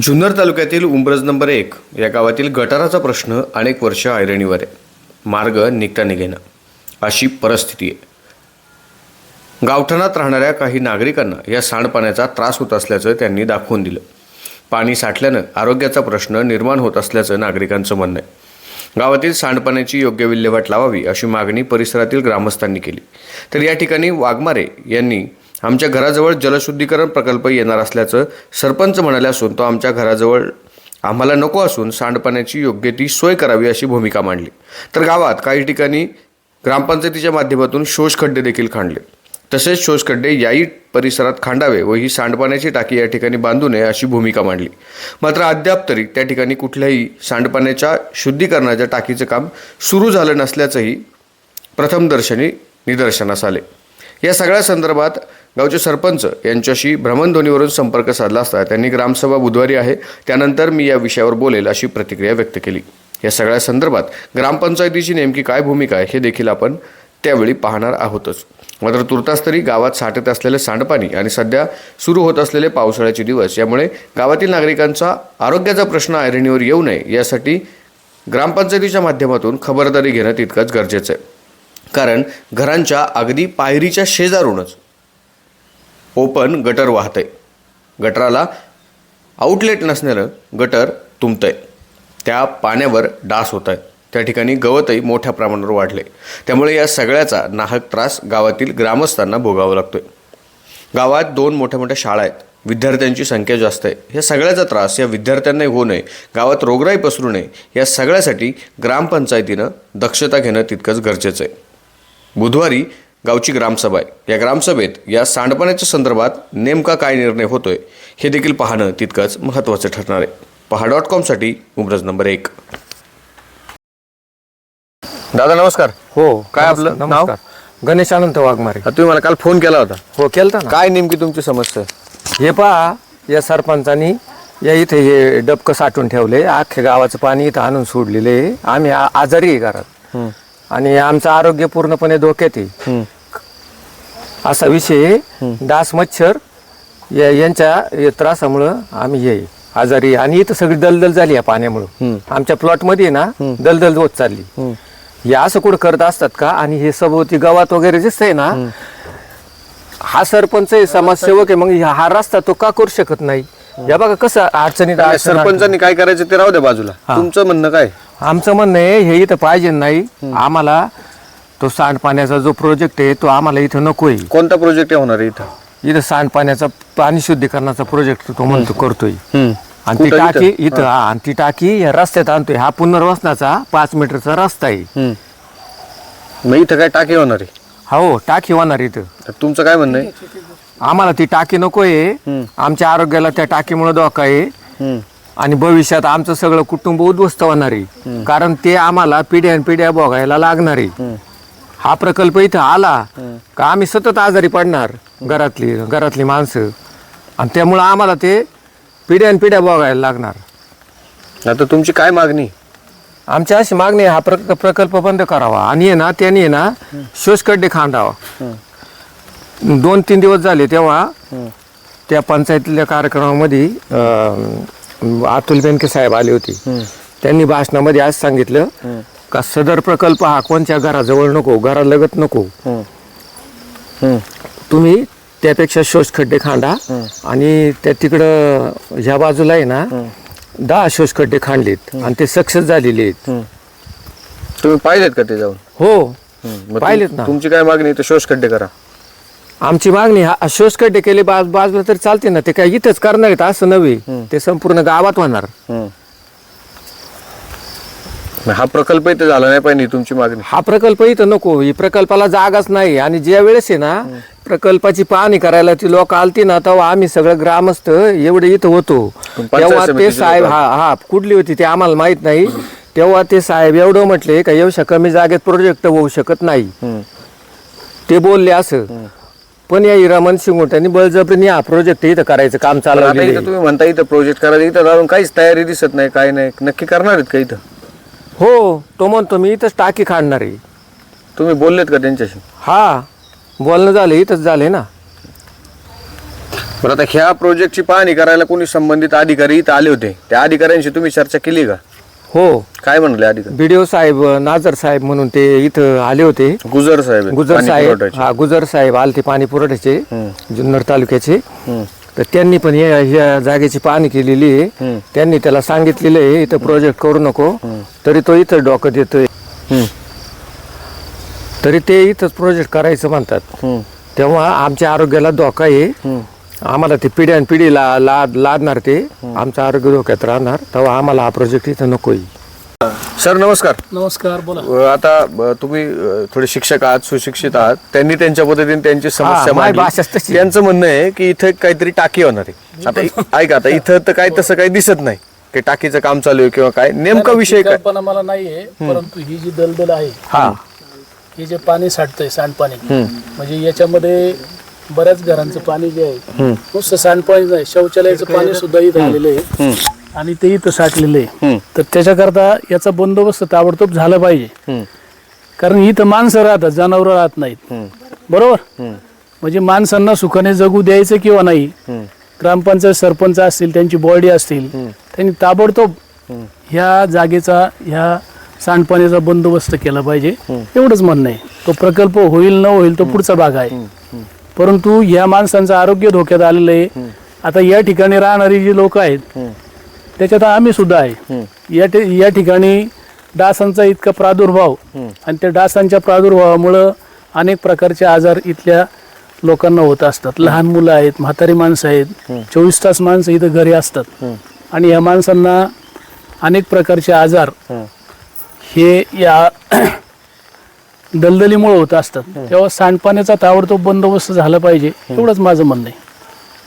जुन्नर तालुक्यातील उंब्रज नंबर एक या गावातील गटाराचा प्रश्न अनेक वर्ष ऐरणीवर आहे. मार्ग निघता निघेना अशी परिस्थिती आहे. गावठाणात राहणाऱ्या काही नागरिकांना या सांडपाण्याचा त्रास होत असल्याचं त्यांनी दाखवून दिलं. पाणी साठल्यानं आरोग्याचा प्रश्न निर्माण होत असल्याचं नागरिकांचं म्हणणं आहे. गावातील सांडपाण्याची योग्य विल्हेवाट लावावी अशी मागणी परिसरातील ग्रामस्थांनी केली. तर या ठिकाणी वाघमारे यांनी आमच्या घराजवळ जलशुद्धीकरण प्रकल्प येणार असल्याचं सरपंच म्हणाले असून तो आमच्या घराजवळ आम्हाला नको असून सांडपाण्याची योग्य ती सोय करावी अशी भूमिका मांडली. तर गावात काही ठिकाणी ग्रामपंचायतीच्या माध्यमातून शोषखड्डे देखील खांडले. तसेच शोषखड्डे याही परिसरात खांडावे व ही सांडपाण्याची टाकी या ठिकाणी बांधू नये अशी भूमिका मांडली. मात्र अद्याप तरी त्या ठिकाणी कुठल्याही सांडपाण्याच्या शुद्धीकरणाच्या टाकीचं काम सुरू झालं नसल्याचंही प्रथमदर्शनी निदर्शनास आले. या सगळ्या संदर्भात गावचे सरपंच यांच्याशी भ्रमणध्वनीवरून संपर्क साधला असता त्यांनी ग्रामसभा बुधवारी आहे त्यानंतर मी या विषयावर बोलेल अशी प्रतिक्रिया व्यक्त केली. या सगळ्या संदर्भात ग्रामपंचायतीची नेमकी काय भूमिका आहे हे देखील आपण त्यावेळी पाहणार आहोतच. मात्र तुर्तास तरी गावात साठत असलेले सांडपाणी आणि सध्या सुरू होत असलेले पावसाळ्याचे दिवस यामुळे गावातील नागरिकांचा आरोग्याचा प्रश्न ऐरणीवर येऊ नये यासाठी ग्रामपंचायतीच्या माध्यमातून खबरदारी घेणं तितकंच गरजेचं आहे. कारण घरांच्या अगदी पायरीच्या शेजारूनच ओपन गटर वाहतंय. गटराला आउटलेट नसणारं गटर तुंबतंय. त्या पाण्यावर डास होत आहे त्या ठिकाणी गवतही मोठ्या प्रमाणावर वाढले त्यामुळे या सगळ्याचा नाहक त्रास गावातील ग्रामस्थांना भोगावा लागतोय. गावात दोन मोठ्या मोठ्या शाळा आहेत. विद्यार्थ्यांची संख्या जास्त आहे. या सगळ्याचा त्रास या विद्यार्थ्यांनाही होऊ नये. गावात रोगराई पसरू नये. या सगळ्यासाठी ग्रामपंचायतीनं दक्षता घेणं तितकंच गरजेचं आहे. बुधवारी गावची ग्रामसभा आहे. या ग्रामसभेत या सांडपाण्याच्या संदर्भात नेमका काय निर्णय होतोय हे देखील पाहणं तितकंच महत्त्वाचं ठरणार आहे. पहा डॉट कॉमसाठी उमरज नंबर एक. दादा नमस्कार. हो काय आपलं नाव? नमस्कार. गणेश अनंत वाघमारे. तुम्ही मला काल फोन केला होता. हो केलता ना. काय नेमकी तुमची समस्या? हे पहा या सरपंचानी या इथे हे डबकं साठवून ठेवले अख्ख्या गावाचं पाणी इथं आणून सोडलेले. आम्ही आ- आजारी आहे घरात. आणि आमचं आरोग्य पूर्णपणे धोक्यात आहे. असा विषय डास मच्छर या यांच्या या त्रासामुळं आम्ही हे आजारी आहे. आणि इथं सगळी दलदल झाली या पाण्यामुळं. आमच्या प्लॉटमध्ये ना दलदल होत चालली. हे असं कुठं करत असतात का? आणि हे सभोवती गावात वगैरे दिसतंय ना हा सरपंच आहे समाजसेवक आहे मग हा रस्ता तो का करू शकत नाही? या बघा कसं अडचणीत अडचण आहे. सरपंचांनी काय करायचं ते राहू द्या बाजूला. तुमचं म्हणणं काय? आमचं म्हणणं आहे हे इथं पाहिजे नाही. आम्हाला तो सांडपाण्याचा जो प्रोजेक्ट आहे तो आम्हाला इथं नकोय. कोणता प्रोजेक्ट होणार आहे इथं? इथं सांडपाण्याचा पाणी शुद्धीकरणाचा प्रोजेक्ट तो म्हणतो करतोय. आणि ती कुठं? टाकी इथं हा. आणि ती टाकी या रस्त्यात आणतोय. हा पुनर्वसनाचा पाच मीटरचा रस्ता आहे. मग इथं काय टाकी होणार आहे? हो टाकी होणार इथं. तर तुमचं काय म्हणणं आहे? आम्हाला ती टाकी नकोय. आमच्या आरोग्याला त्या टाकीमुळे धोका आहे. आणि भविष्यात आमचं सगळं कुटुंब उद्ध्वस्त होणार आहे. कारण ते आम्हाला पिढ्यान पिढ्या बघायला लागणार आहे. हा प्रकल्प इथं आला का आम्ही सतत आजारी पडणार घरातली घरातली माणसं. आणि त्यामुळं आम्हाला ते पिढ्यान पिढ्या बघायला लागणार. आता तुमची काय मागणी? आमची अशी मागणी आहे, हा प्रक- प्रकल्प बंद करावा. आणि आहे ना त्यांनी आहे ना शोषखड्डे खांडावा. दोन तीन दिवस झाले तेव्हा त्या पंचायतीतल्या कार्यक्रमामध्ये अं, अतुल बेनके साहेब आले होते. त्यांनी भाषणामध्ये आज सांगितलं का सदर प्रकल्प हा कोणत्या घराजवळ नको घरालगत नको. तुम्ही त्यापेक्षा शोषखड्डे खांडा. आणि त्या तिकडं ह्या बाजूला आहे ना दहा शोषखड्डे खांडलेत आणि ते सक्सेस झालेले आहेत. तुम्ही पाहिलेत का ते जाऊन? हो. मग तुम- पाहिलेत ना. तुमची काय मागणी आहे? तर शोष खड्डे करा. आमची मागणी हा शोषखड्डे केले बाज बाजूला तरी चालते ना. ते काय इथंच करणार आहेत असं नव्हे. ते संपूर्ण गावात होणार. मग हा प्रकल्प इथे झाला नाही पाहिजे तुमची मागणी. हा प्रकल्प इथं नको ही प्रकल्पाला जागाच नाही. आणि ज्या वेळेस आहे ना प्रकल्पाची पाहणी करायला ती लोक आलती ना तेव्हा आम्ही सगळं ग्रामस्थ एवढे इथं होतो. पंचायत तेव्हा ते समितीचे साहेब. हा हा कुठली होती ते आम्हाला माहीत नाही. तेव्हा ते साहेब एवढं म्हटले का एवढ्या कमी जागेत प्रोजेक्ट होऊ शकत नाही. ते बोलले असं. पण या हिरामन शिंगोट्यांनी बळजबरीने हा प्रोजेक्ट इथं करायचं काम पण आता चालवलं इथं तुम्ही म्हणता इथं प्रोजेक्ट करायला इथं जाऊन काहीच तयारी दिसत नाही काय नाही. नक्की करणार आहेत का इथं? हो तो म्हणतो मी इथंच टाकी काढणार आहे. तुम्ही बोललेत का त्यांच्याशी? हा. बोलणं झालं इथंच झालंय ना. बरं आता ह्या प्रोजेक्टची पाहणी करायला कोणी संबंधित अधिकारी इथं आले होते. त्या अधिकाऱ्यांशी तुम्ही चर्चा केली का? हो. काय म्हणले अधिकारी? बीडीओ साहेब नाजर साहेब म्हणून ते इथं आले होते. गुजर साहेब आहेत, गुजर पाणी साहेब पुरवठ्याचे. हा गुजर साहेब आलते पाणी पुरवठ्याचे जुन्नर तालुक्याचे. हम्म. तर त्यांनी पण या जागेची पाहणी केलेली आहे. त्यांनी त्याला सांगितलेलं आहे इथं प्रोजेक्ट करू नको. तरी तो इथं डोकं देतोय. हम्म. तरी ते इथंच प्रोजेक्ट करायचं म्हणतात. तेव्हा आमच्या आरोग्याला धोका आहे. आम्हाला ते पिढ्यान पिढीला लाद लादणार ते. आमचं आरोग्य धोक्यात राहणार. तेव्हा आम्हाला हा प्रोजेक्ट इथं नकोय सर नमस्कार. नमस्कार बोला. आता तुम्ही थोडे शिक्षक आहात सुशिक्षित आहात. त्यांनी त्यांच्या पद्धतीने त्यांची समस्या. त्यांचं म्हणणं आहे की इथं काहीतरी टाकी होणार आहे. आता ऐका आता इथं तर काही तसं काही दिसत नाही. की टाकीचं काम चालू आहे किंवा काय. नेमका विषय काय? मला नाहीये परंतु ही जी दलदल आहे हा जे पाणी साठतंय सांडपाणी म्हणजे याच्यामध्ये बऱ्याच घरांचं पाणी जे आहे नुसतं सांडपाणी नाही शौचालयाचं पाणी सुद्धा इथं आलेलं आहे. आणि ते इथं साठलेलं आहे. तर त्याच्याकरता याचा बंदोबस्त ताबडतोब झाला पाहिजे. कारण इथं माणसं राहतात जनावरं राहत नाहीत. बरोबर? म्हणजे माणसांना सुखाने जगू द्यायचं किंवा नाही ग्रामपंचायत सरपंच असतील त्यांची बॉडी असतील त्यांनी ताबडतोब ह्या जागेचा ह्या सांडपाण्याचा बंदोबस्त केला पाहिजे. एवढंच म्हणणं आहे. तो प्रकल्प होईल न होईल तो पुढचा भाग आहे. परंतु या माणसांचं आरोग्य धोक्यात आलेलं आहे. आता या ठिकाणी राहणारी जी लोक आहेत त्याच्यात आम्ही सुद्धा आहे. या या ठिकाणी डासांचा इतका प्रादुर्भाव आणि त्या डासांच्या प्रादुर्भावामुळं अनेक प्रकारचे आजार इथल्या लोकांना होत असतात. लहान मुलं आहेत म्हातारी माणसं आहेत चोवीस तास माणसं इथं घरी असतात. आणि या माणसांना अनेक प्रकारचे आजार हे या दलदलीमुळे होत असतात. तेव्हा सांडपाण्याचा ताबडतोब बंदोबस्त झाला पाहिजे एवढंच माझं म्हणणं आहे.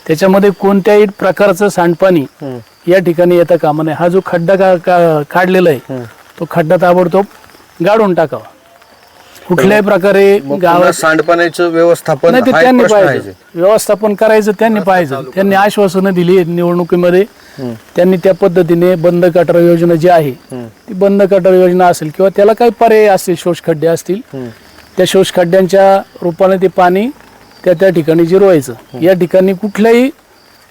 त्याच्यामध्ये कोणत्याही प्रकारचं सांडपाणी या ठिकाणी येता कामा नये. हा जो खड्डा का- काढलेला आहे तो खड्डा ताबडतोब गाडून टाकावा. कुठल्याही प्रकारे गावात सांडपाण्याचं व्यवस्थापन नाही ते हा एक त्यांनी प्रश्न आहे पाहिजे. व्यवस्थापन करायचं त्यांनी पाहिजे. त्यांनी आश्वासनं दिली आहेत निवडणुकीमध्ये त्यांनी त्या पद्धतीने बंद गटार योजना जी आहे ती बंद गटार योजना असेल किंवा त्याला काही पर्याय असतील शोष खड्डे असतील त्या शोष खड्ड्यांच्या रूपाने ते पाणी त्या त्या ठिकाणी जिरवायचं. या ठिकाणी कुठल्याही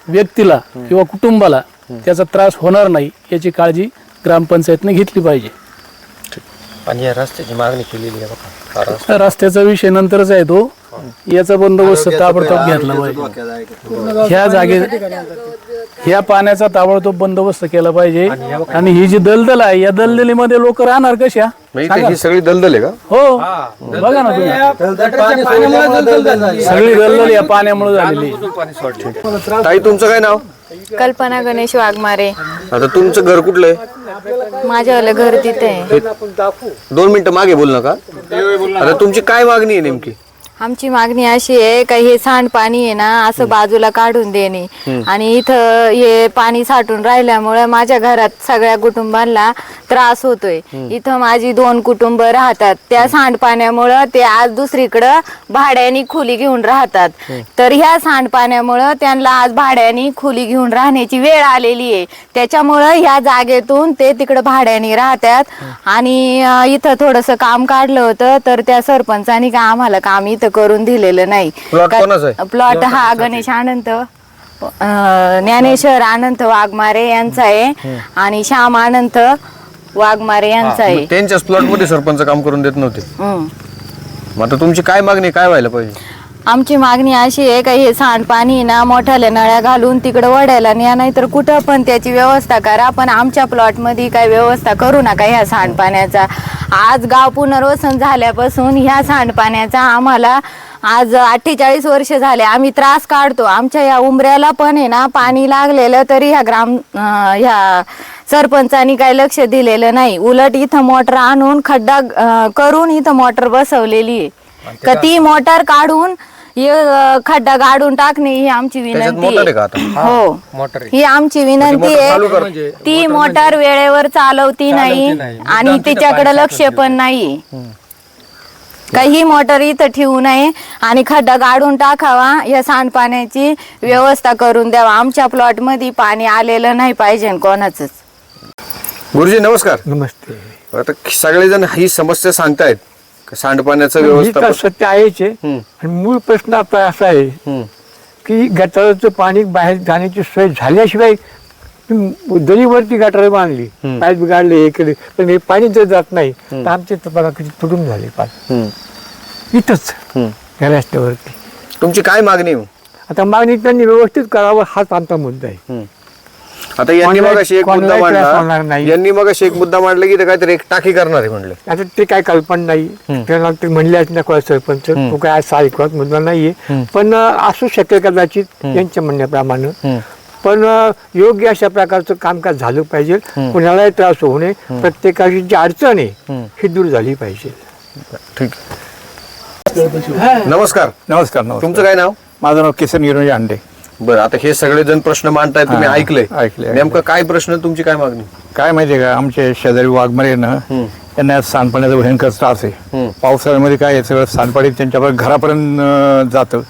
व्यक्तीला किंवा कुटुंबाला त्याचा त्रास होणार नाही याची काळजी ग्रामपंचायतने घेतली पाहिजे. आणि या रस्त्याची मागणी केलेली आहे बघा. रस्त्याचा विषय नंतरच आहे तो. याचा बंदोबस्त ताबडतोब घेतला पाहिजे. ह्या जागे ह्या पाण्याचा ताबडतोब बंदोबस्त केला पाहिजे. आणि ही जी दलदल आहे या दलदलीमध्ये लोक राहणार कशा? इथे ही सगळी दलदल आहे का? हो. बघा ना तुम्ही. सगळी दलदल या पाण्यामुळे झालेली आहे. ताई तुमचं काय नाव? कल्पना गणेश वाघमारे. आता तुमचं घर कुठलं आहे? माझ्यावालं घर तिथे आहे. दोन मिनिटं मागे बोल नका. आता तुमची काय मागणी आहे नेमकी? आमची मागणी अशी आहे का हे सांडपाणी आहे ना असं बाजूला काढून देणे. आणि इथं हे पाणी साठून राहिल्यामुळे माझ्या घरात सगळ्या कुटुंबांना त्रास होतोय. इथं माझी दोन कुटुंब राहतात. त्या सांडपाण्यामुळं ते आज दुसरीकडं भाड्यानी खोली घेऊन राहतात. तर ह्या सांडपाण्यामुळं त्यांना आज भाड्यानी खोली घेऊन राहण्याची वेळ आलेली आहे. त्याच्यामुळं ह्या जागेतून ते तिकडं भाड्याने राहतात. आणि इथं थोडस काम काढलं होतं तर त्या सरपंचानी का आम्हाला काम इथं करून दिलेलं नाही. Plot कोणाचा आहे? प्लॉट हा गणेश आनंद अं, ज्ञानेश्वर आनंद वाघमारे यांचा आहे. आणि श्याम आनंद वाघमारे यांचा आहे. मग त्यांच्याच प्लॉटमध्ये सरपंच काम करून देत नव्हते. हम्म. मग आता तुमची काय मागणी आहे? काय व्हायला पाहिजे? आमची मागणी अशी आहे का हे सांडपाणी ना मोठ्याल्या नळ्या घालून तिकडं वड्याला न्या नाही तर कुठं पण त्याची व्यवस्था करा पण आमच्या प्लॉटमध्ये काही व्यवस्था करू नका ह्या सांडपाण्याचा. आज गाव पुनर्वसन झाल्यापासून ह्या सांडपाण्याचा आम्हाला आज अठ्ठेचाळीस वर्ष झाले. आम्ही त्रास काढतो. आमच्या या उमऱ्याला पण आहे ना पाणी लागलेलं तरी ह्या ग्राम ह्या सरपंचानी काही लक्ष दिलेलं नाही. उलट इथं मोटर आणून खड्डा करून इथं मोटर बसवलेली आहे. का ती मोटर काढून हे, अं, खड्डा गाडून टाकणे ही आमची विनंती मोटर आहे का आता? हो मोटर आहे. ही आमची विनंती मोटर चालू कर. आहे ती मोटर वेळेवर चालवती नाही आणि तिच्याकडे लक्ष पण नाही. काही मोटर इथं ठेवू नये आणि खड्डा गाडून टाकावा. या सांडपाण्याची व्यवस्था करून द्यावा. आमच्या प्लॉटमध्ये पाणी आलेलं नाही पाहिजे कोणाच गुरुजी नमस्कार. नमस्ते. आता सगळेजण ही समस्या सांगतायत. सांडपाण्याचं ही तर व्यवस्थापन सत्य आहेच आहे हम्म. आणि मूळ प्रश्न आपला असा आहे. की गटाराचं पाणी बाहेर जाण्याची सोय झाल्याशिवाय दरीवरती गटारं बांधली पाईप गाडले हे केले पण हे पाणी जर जात नाही तर आमचे तर बघा किती तुटून झाले पाणी. इथंच या रस्त्यावरती. तुमची काय मागणी आहे? आता मागणी त्यांनी व्यवस्थित करावं हाच आमचा मुद्दा आहे. आता यांनी मग अशी एक मुद्दा मांडला. नाही. यांनी मग अशी एक मुद्दा मांडला की ते काहीतरी एक टाकी करणार आहे म्हणले. आता ते काय कल्पना नाही. ते म्हणले आहेत ना सरपंच तो काय असा ऐकवत मुद्दा नाहीये. पण असू शकेल कदाचित यांच्या म्हणण्याप्रमाणे. पण योग्य अशा प्रकारचं कामकाज झालं पाहिजे. कुणालाही त्रास होऊ नये. प्रत्येकाची जी अडचण आहे ही दूर झाली पाहिजे. ठीक. नमस्कार. नमस्कार नमस्कार. तुमचं काय नाव? माझं नाव किसन गिरोजी अंडे बरं आता हे सगळे जण प्रश्न मांडताय तुम्ही ऐकले ऐकले. नेमकं काय प्रश्न तुमची काय मागणी? काय माहितीये का आमचे शेजारी वाघमारे ना त्यांना सांडपाण्याचा भयंकर त्रास आहे. पावसाळ्यामध्ये काय सगळं सांडपाणी त्यांच्यावर घरापर्यंत जातं.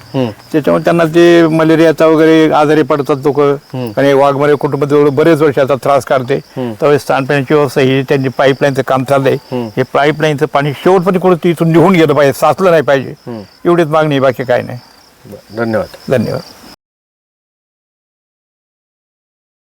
त्याच्यामुळे त्यांना ते मलेरियाचा वगैरे आजारी पडतात लोक आणि वाघमारे कुटुंबात बरेच वर्ष आता त्रास काढते त्यावेळेस सांडपाण्याची व्यवस्था ही त्यांनी पाईपलाईनचं काम चाललंय. हे पाईपलाईनचं पाणी शेवटपर्यंत कुठं तिथून निघून गेलं पाहिजे साचलं नाही पाहिजे. एवढीच मागणी बाकी काय नाही. धन्यवाद. धन्यवाद.